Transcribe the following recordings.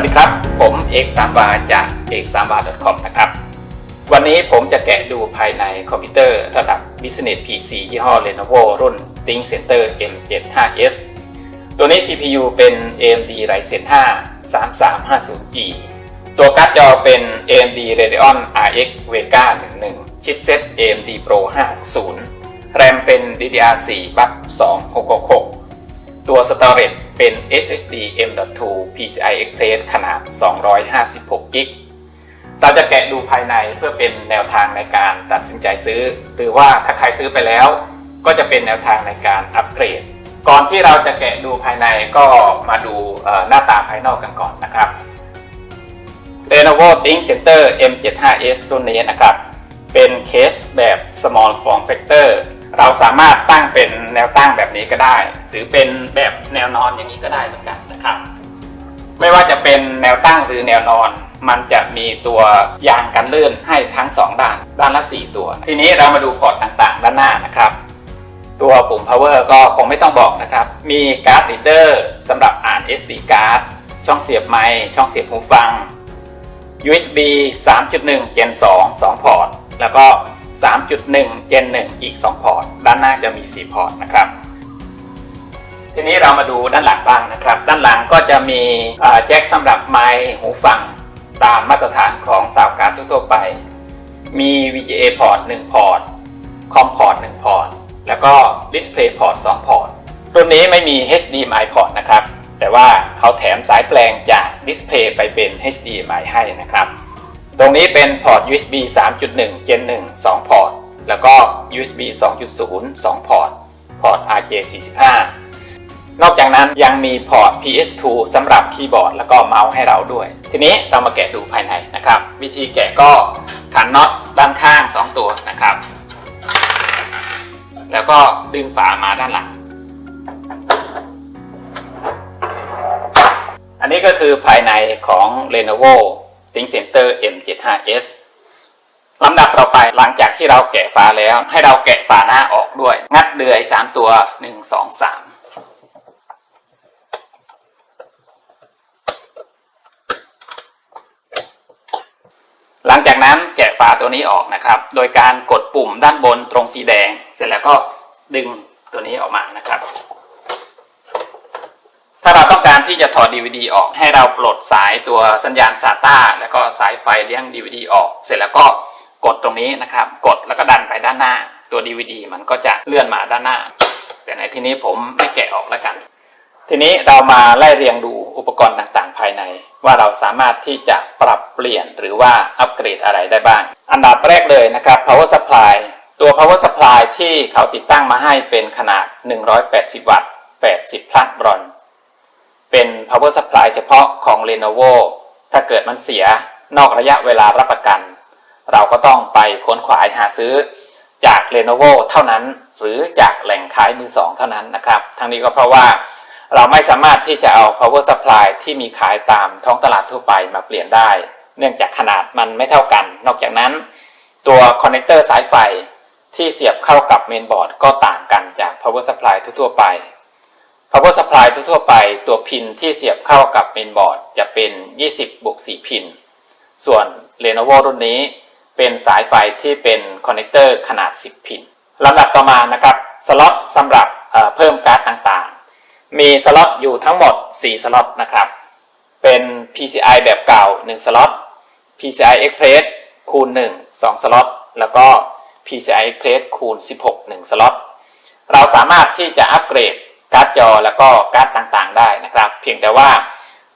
วัสดีครับ ผมเอกสามวาจากเอกสามวา .com นะครับ วันนี้ผมจะแกะดูภายในคอมพิวเตอร์ระดับ Business PC ยี่ห้อ Lenovo รุ่น ThinkCenter M75s ตัวนี้ CPU เป็น AMD Ryzen 5 3350G ตัวการ์ดจอเป็น AMD Radeon RX Vega 11 Chipset AMD Pro 560 แรมเป็น DDR4 Bus 2666 ตัว Storage เป็น SSD M.2 PCI Express ขนาด 256 g b เราจะแกะดูภายในเพื่อเป็นแนวทางในการตัดสินใจซื้อ หรือว่าถ้าใครซื้อไปแล้ว ก็จะเป็นแนวทางในการอัปเกรด ก่อนที่เราจะแกะดูภายในก็มาดูหน้าตาภายนอกกันก่อนนะครับ Lenovo ThinkCenter M75s รุ่นนี้นะครับ เป็นเคสแบบ small form factor เราสามารถตั้งเป็นแนวตั้งแบบนี้ก็ได้ หรือเป็นแบบแนวนอนอย่างนี้ก็ได้เหมือนกันนะครับ ไม่ว่าจะเป็นแนวตั้งหรือแนวนอน มันจะมีตัวยางกันลื่นให้ทั้ง 2 ด้าน ด้านละ 4 ตัว ทีนี้เรามาดูพอร์ตต่างๆ ด้านหน้านะครับ ตัวปุ่ม power ก็คงไม่ต้องบอกนะครับ มีการ์ด reader สำหรับอ่าน SD card ช่องเสียบไมค์ช่องเสียบหูฟัง USB 3.1 Gen 2 2 พอร์ต แล้วก็ 3.1 Gen 1 อีก 2 พอร์ต ด้านหน้าจะมี 4 พอร์ตนะครับ ทีนี้เรามาดูด้านหลังบ้างนะครับ ด้านหลังก็จะมีแจ็คสำหรับไมค์หูฟังตามมาตรฐานของสาวการ์ดทั่วไป มี VGA พอร์ต 1 พอร์ต คอมพอร์ต 1 พอร์ต แล้วก็ Display พอร์ต 2 พอร์ต รุ่นนี้ไม่มี HDMI พอร์ตนะครับ แต่ว่าเขาแถมสายแปลงจาก Display ไปเป็น HDMI ให้นะครับ ตรงนี้เป็นพอร์ต USB 3.1 Gen 1 2 พอร์ต แล้วก็ USB 2.0 2 พอร์ต พอร์ต RJ45 นอกจากนั้นยังมีพอร์ต PS2 สำหรับคีย์บอร์ดแล้วก็เมาส์ให้เราด้วย ทีนี้เรามาแกะดูภายในนะครับ วิธีแกะก็ขันน็อตด้านข้าง 2 ตัวนะครับ แล้วก็ดึงฝามาด้านหลัง อันนี้ก็คือภายในของ Lenovo ThinkCenter M75s ลำดับต่อไปหลังจากที่เราแกะฝาแล้ว ให้เราแกะฝาหน้าออกด้วย งัดเดือย 3 ตัว 1 2 3หลังจากนั้นแกะฝาตัวนี้ออกนะครับ โดยการกดปุ่มด้านบนตรงสีแดง เสร็จแล้วก็ดึงตัวนี้ออกมานะครับ ต้องการที่จะถอด DVD ออกให้เราปลดสายตัวสัญญาณ SATA แล้วก็สายไฟเลี้ยง DVD ออก เสร็จแล้วก็กดตรงนี้นะครับ กดแล้วก็ดันไปด้านหน้าตัว DVD มันก็จะเลื่อนมาด้านหน้า แต่ในที่นี้ผมไม่แกะออกแล้วกัน ทีนี้เรามาไล่เรียงดูอุปกรณ์ต่างๆ ภายใน ว่าเราสามารถที่จะปรับเปลี่ยนหรือว่าอัปเกรดอะไรได้บ้าง อันดับแรกเลยนะครับ power supply ตัว power supply ที่เขาติดตั้งมาให้เป็นขนาด 180 วัตต์ 80 พลัสบรอน เป็น power supply เฉพาะของ Lenovo ถ้าเกิดมันเสียนอกระยะเวลารับประกัน เราก็ต้องไปค้นขวายหาซื้อจาก Lenovo เท่านั้น หรือจากแหล่งขายมือสองเท่านั้นนะครับทั้งนี้ก็เพราะว่าเราไม่สามารถที่จะเอา power supply ที่มีขายตามท้องตลาดทั่วไปมาเปลี่ยนได้ เนื่องจากขนาดมันไม่เท่ากัน นอกจากนั้น ตัวคอนเนคเตอร์สายไฟที่เสียบเข้ากับเมนบอร์ดก็ต่างกันจาก power supply ทั่วๆไป power supply ทั่วๆไปตัวพินที่เสียบเข้ากับเมนบอร์ดจะเป็น 20บวก4พิน ส่วน Lenovo รุ่นนี้เป็นสายไฟที่เป็นคอนเนคเตอร์ขนาด 10 พินลำดับต่อมานะครับสล็อตสำหรับเเพิ่มการ์ดต่างๆ มีสล็อตอยู่ทั้งหมด 4 สล็อตนะครับ เป็น PCI แบบเก่า 1 สล็อต PCI Express คูณ 1 2 สล็อต แล้วก็ PCI Express คูณ 16 1 สล็อต เราสามารถที่จะอัปเกรด การ์ดจอแล้วก็การ์ดต่างๆ ได้นะครับ เพียงแต่ว่า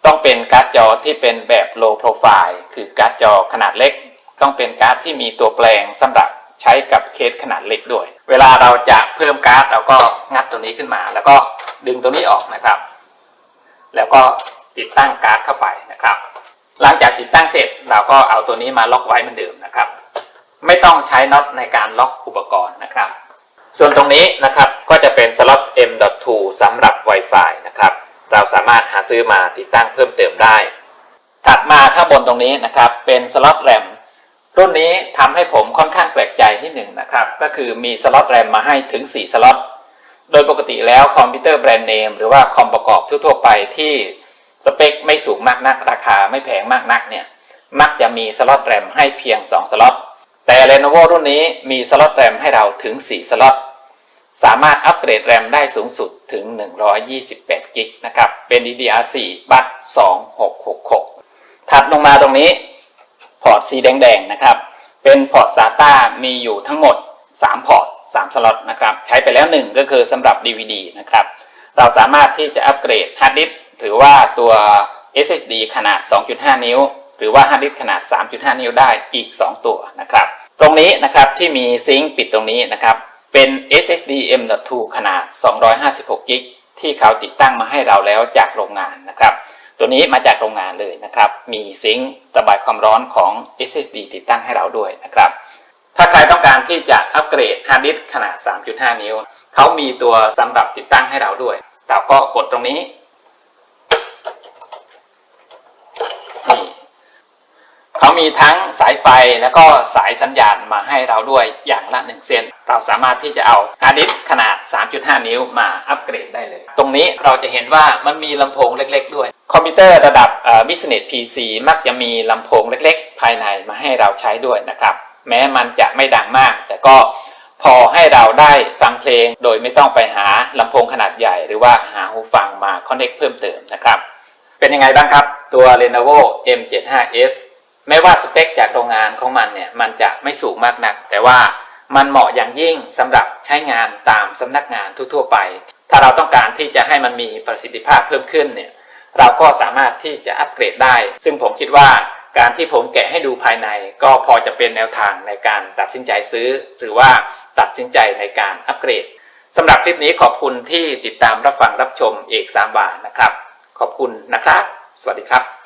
ต้องเป็นการ์ดจอที่เป็นแบบ low profile คือการ์ดจอขนาดเล็ก ต้องเป็นการ์ดที่มีตัวแปลงสำหรับใช้กับเคสขนาดเล็กด้วย เวลาเราจะเพิ่มการ์ดเราก็งัดตัวนี้ขึ้นมา แล้วก็ดึงตัวนี้ออกนะครับ แล้วก็ติดตั้งการ์ดเข้าไปนะครับ หลังจากติดตั้งเสร็จเราก็เอาตัวนี้มาล็อกไว้เหมือนเดิมนะครับ ไม่ต้องใช้น็อตในการล็อกอุปกรณ์นะครับ ส่วนตรงนี้นะครับ ก็จะเป็นสล็อต M.2 สำหรับ Wi-Fi นะครับ เราสามารถหาซื้อมาติดตั้งเพิ่มเติมได้ ถัดมาข้างบนตรงนี้นะครับ เป็นสล็อตแรมรุ่นนี้ทำให้ผมค่อนข้างแปลกใจนิดหนึ่งนะครับ ก็คือมีสล็อตแรมมาให้ถึง 4 สล็อต โดยปกติแล้วคอมพิวเตอร์แบรนด์เนมหรือว่าคอมประกอบทั่วๆไปที่สเปคไม่สูงมากนัก ราคาไม่แพงมากนักเนี่ย มักจะมีสล็อตแรมให้เพียง 2 สล็อต แต่ Lenovo รุ่นนี้มีสล็อตแรมให้เราถึง 4 สล็อต สามารถอัปเกรดแรมได้สูงสุดถึง 128 กิกนะครับ เป็น DDR4 บัต2666 ถัดลงมาตรงนี้ พอร์ตสีแดงๆนะครับ เป็นพอร์ต SATA มีอยู่ทั้งหมด 3 พอร์ต 3 สล็อตนะครับ ใช้ไปแล้ว 1 ก็คือสำหรับ DVD นะครับ เราสามารถที่จะอัปเกรดฮาร์ดดิสก์หรือว่าตัว SSD ขนาด 2.5 นิ้ว หรือว่าฮาร์ดดิสก์ขนาด 3.5 นิ้วได้อีก 2 ตัวนะครับ ตรงนี้นะครับที่มีซิงค์ปิดตรงนี้นะครับ เป็น SSD M.2 ขนาด 256 กิกที่เขาติดตั้งมาให้เราแล้วจากโรงงานนะครับ ตัวนี้มาจากโรงงานเลยนะครับ มีซิงค์ระบายความร้อนของ SSD ติดตั้งให้เราด้วยนะครับ ถ้าใครต้องการที่จะอัปเกรดฮาร์ดดิสก์ขนาด 3.5 นิ้ว เขามีตัวสำหรับติดตั้งให้เราด้วย เราก็กดตรงนี้ เขามีทั้งสายไฟแล้วก็สายสัญญาณมาให้เราด้วยอย่างละหนึ่งเส้นเราสามารถที่จะเอาฮาร์ดดิสก์ขนาด 3.5 นิ้วมาอัปเกรดได้เลย ตรงนี้เราจะเห็นว่ามันมีลำโพงเล็ก ๆ ด้วย คอมพิวเตอร์ระดับเอ่อ Business PC มักจะมีลำโพงเล็ก ๆ ภายในมาให้เราใช้ด้วยนะครับ แม้มันจะไม่ดังมาก แต่ก็พอให้เราได้ฟังเพลงโดยไม่ต้องไปหาลำโพงขนาดใหญ่ หรือว่าหาหูฟังมาคอนเน c t เพิ่มเติมนะครับ เป็นยังไงบ้างครับ ตัว Lenovo M75s แม้ว่าสเปคจากโรงงานของมันเนี่ยมันจะไม่สูงมากนัก แต่ว่ามันเหมาะอย่างยิ่งสำหรับใช้งานตามสำนักงานทั่วๆไป ถ้าเราต้องการที่จะให้มันมีประสิทธิภาพเพิ่มขึ้นเนี่ยเราก็สามารถที่จะอัปเกรดได้ ซึ่งผมคิดว่าการที่ผมแกะให้ดูภายใน ก็พอจะเป็นแนวทางในการตัดสินใจซื้อ หรือว่าตัดสินใจในการอัปเกรดสำหรับคลิปนี้ขอบคุณที่ติดตามรับฟังรับชมเอกสามบาทนะครับ ขอบคุณนะครับ สวัสดีครับ